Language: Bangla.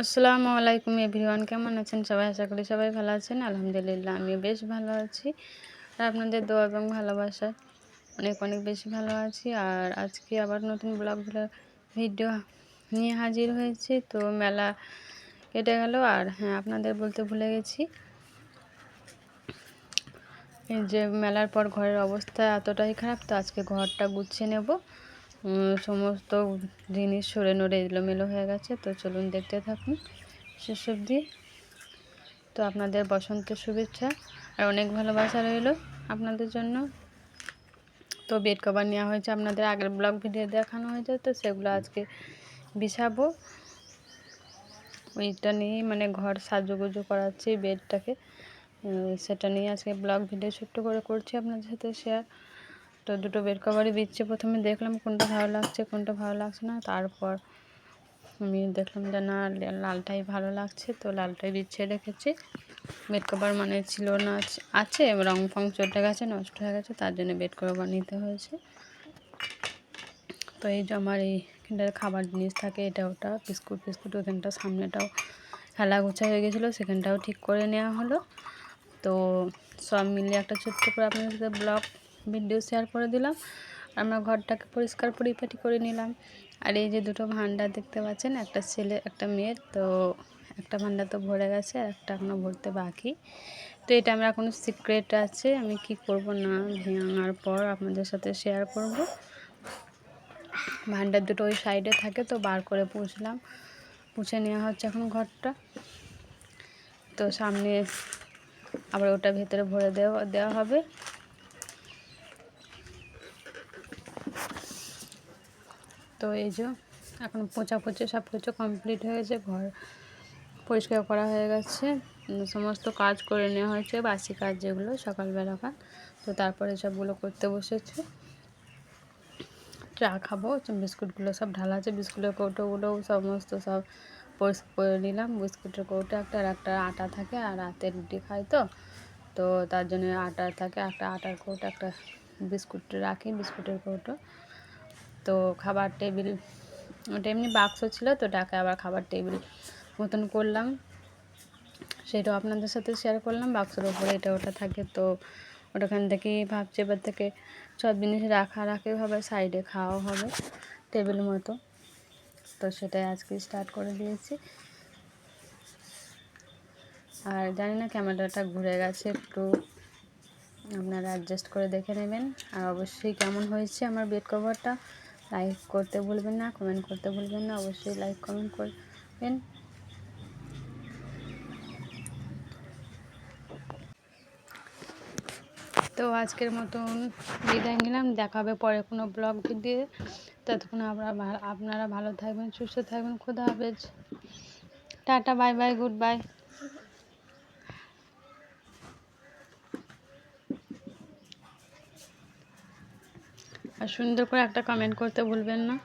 আসসালামু আলাইকুম এভরিওয়ান, কেমন আছেন সবাই? আশা করি সবাই ভালো আছেন। আলহামদুলিল্লাহ আমি বেশ ভালো আছি। আর আপনাদের দোয়া এবং ভালোবাসা অনেক অনেক বেশি ভালো আছি। আর আজকে আবার নতুন ব্লগ ভিডিও নিয়ে হাজির হয়েছি। তো মেলা কেটে গেল, আর হ্যাঁ আপনাদের বলতে ভুলে গেছি। যে মেলার পর ঘরের অবস্থা এতটাই খারাপ, তো আজকে ঘরটা গুছিয়ে নেব। সমস্ত জিনিস সরে নড়ে এলোমেলো হয়ে গেছে। তো চলুন দেখতে থাকুন। শেষ অবধি। তো আপনাদের বসন্তের শুভেচ্ছা আর অনেক ভালোবাসা রইল আপনাদের জন্য। তো বেড কভার নেওয়া হয়েছে, আপনাদের আগের ব্লগ ভিডিও দেখানো হয়েছে, তো সেগুলো আজকে বিছাবো। ওইটা নিয়েই মানে ঘর সাজুগুজু করাচ্ছি বেডটাকে সেটা নিয়ে আজকে ব্লগ ভিডিও ছোট্ট করে করছি আপনাদের সাথে শেয়ার তো দুটো বেড কভারই দিচ্ছে। প্রথমে দেখলাম কোনটা ভালো লাগছে, কোনটা ভালো লাগছে না। তারপর আমি দেখলাম যে না লালটাই ভালো লাগছে। তো লালটাই বিছিয়ে রেখেছি। বেড কভার মানে ছিল না, আছে রং ফং চটে গেছে, নষ্ট হয়ে গেছে, তার জন্য বেড কভার নিতে হয়েছে। তো এই যে আমার এইখানটার খাবার জিনিস থাকে, এটা ওটা, বিস্কুট ফিস্কুট ওখানটা সামনেটাও খেলা গোছা হয়ে গেছিল, সেখানটাও ঠিক করে নেওয়া হলো। তো সব মিলিয়ে একটা ছোট্ট করে আপনাদের সাথে ব্লগ ভিডিও শেয়ার করে দিলাম। আমরা ঘরটাকে পরিষ্কার পরিপাটি করে নিলাম। আর এই যে দুটো ভান্ডার দেখতে পাচ্ছেন, একটা ছেলে, একটা মেয়ের তো একটা ভান্ডার তো ভরে গেছে আর একটা এখনও ভরতে বাকি। তো এটা আমরা কোনো সিক্রেট আছে, আমি কি করব না ভাঙার পর আপনাদের সাথে শেয়ার করব। ভান্ডার দুটো ওই সাইডে থাকে, তো বার করে পুষলাম। পুছে নেওয়া হচ্ছে এখন ঘরটা। তো সামনে আবার ওটা ভেতরে ভরে দেওয়া দেওয়া হবে। তো এই যে, এখন পোচা পচে সব কিছু কমপ্লিট হয়েছে ঘর পরিষ্কার করা হয়ে গেছে। সমস্ত কাজ করে নেওয়া হয়েছে, বাসি কাজ যেগুলো সকালবেলাকার তো তারপরে সবগুলো করতে বসেছে। চা খাব বিস্কুটগুলো সব ঢালা আছে, বিস্কুটের কৌটোগুলো সমস্ত সব পরিষ্কার করে নিলাম। বিস্কুটের কৌটো একটা আর একটা আটা থাকে, আর রাতে রুটি খাই তো। তো তার জন্য আটা থাকে, একটা আটার কৌটো, একটা বিস্কুট রাখি, বিস্কুটের কৌটো। তো খাবার টেবিল, ওটা এমনি বাক্স ছিল তো ওটাকে আবার খাবার টেবিল মতন করলাম। সেটাও আপনাদের সাথে শেয়ার করলাম বাক্সের ওপরে এটা ওটা থাকে তো ওটাখান থেকেই ভাবছি এবার থেকে সব জিনিস রাখা রাখে হবে সাইডে খাওয়া হবে টেবিল মতো। তো সেটাই আজকে স্টার্ট করে দিয়েছি। আর জানি না ক্যামেরাটা ঘুরে গেছে একটু, আপনারা অ্যাডজাস্ট করে দেখে নেবেন। আর অবশ্যই কেমন হয়েছে আমার বেড কভারটা লাইক করতে ভুলবেন না কমেন্ট করতে ভুলবেন না, অবশ্যই লাইক কমেন্ট করবেন। তো আজকের মতন বিদায় নিলাম, দেখা হবে পরে কোনো ব্লগ ভিডিও। ততক্ষণ আপনারা আপনারা ভালো থাকবেন, সুস্থ থাকবেন, খুদা হাফেজ। Tata bye bye good bye আর সুন্দর করে একটা কমেন্ট করতে ভুলবেন না।